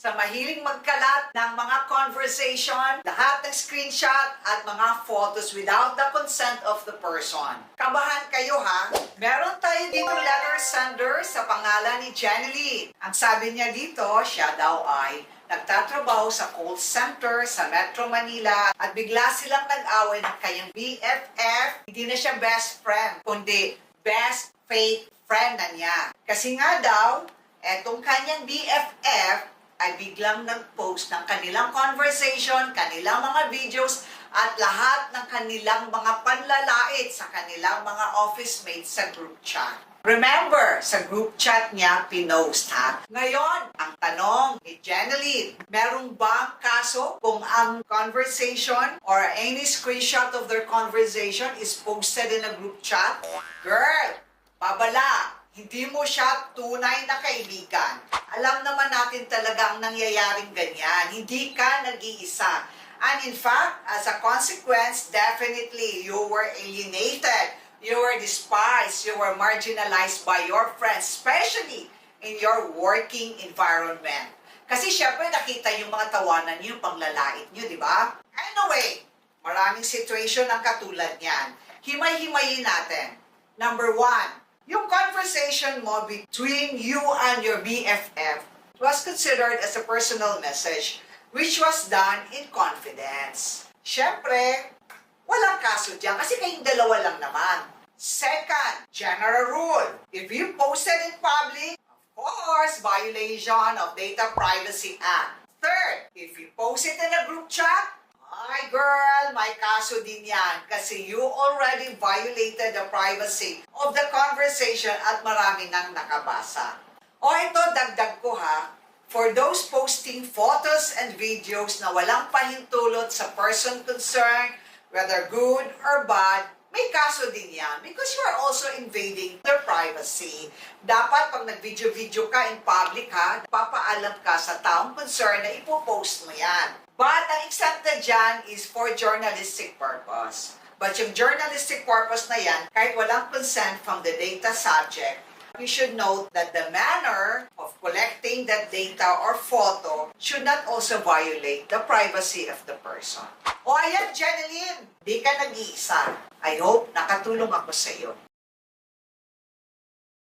sa mahiling magkalat ng mga conversation, lahat ng screenshot at mga photos without the consent of the person. Kabahan kayo ha? Meron tayo dito letter sender sa pangalan ni Lee. Ang sabi niya dito, siya daw ay nagtatrabaho sa call center sa Metro Manila at bigla silang nag-away ng kanyang BFF. Hindi na siya best friend, kundi best fake friend na niya. Kasi nga daw, etong kanyang BFF biglang nag-post ng kanilang conversation, kanilang mga videos, at lahat ng kanilang mga panlalait sa kanilang mga office mates sa group chat. Remember, sa group chat niya, pinost ha. Ngayon, ang tanong ni Jeneline, merong bang kaso kung ang conversation or any screenshot of their conversation is posted in a group chat? Girl, babala, hindi mo siya tunay na kaibigan. Alam naman natin talaga ang nangyayaring ganyan. Hindi ka nag-iisa. And in fact, as a consequence, definitely you were alienated, you were despised, you were marginalized by your friends, especially in your working environment. Kasi syempre nakita yung mga tawanan niyo, panglalait niyo, di ba? Anyway, maraming situation ang katulad niyan. Himay-himayin natin. Number one, yung conversation mo between you and your BFF was considered as a personal message which was done in confidence. Siyempre, walang kaso dyan kasi kayong dalawa lang naman. Second, general rule. If you posted in public, of course, violation of Data Privacy Act. Third, if you post it in a group chat, ay girl, may kaso din yan kasi you already violated the privacy of the conversation at marami nang nakabasa. O ito, dagdag ko ha, for those posting photos and videos na walang pahintulot sa person concerned, whether good or bad, may kaso din yan because you are also invading their privacy. Dapat pag nag-video-video ka in public ha, papaalam ka sa taong concerned na ipopost mo yan. But ang exempted dyan is for journalistic purpose. But yung journalistic purpose na yan, kahit walang consent from the data subject, you should note that the manner of collecting that data or photo should not also violate the privacy of the person. O ayan, Jeneline, di ka nag-iisa. I hope nakatulong ako sa iyo.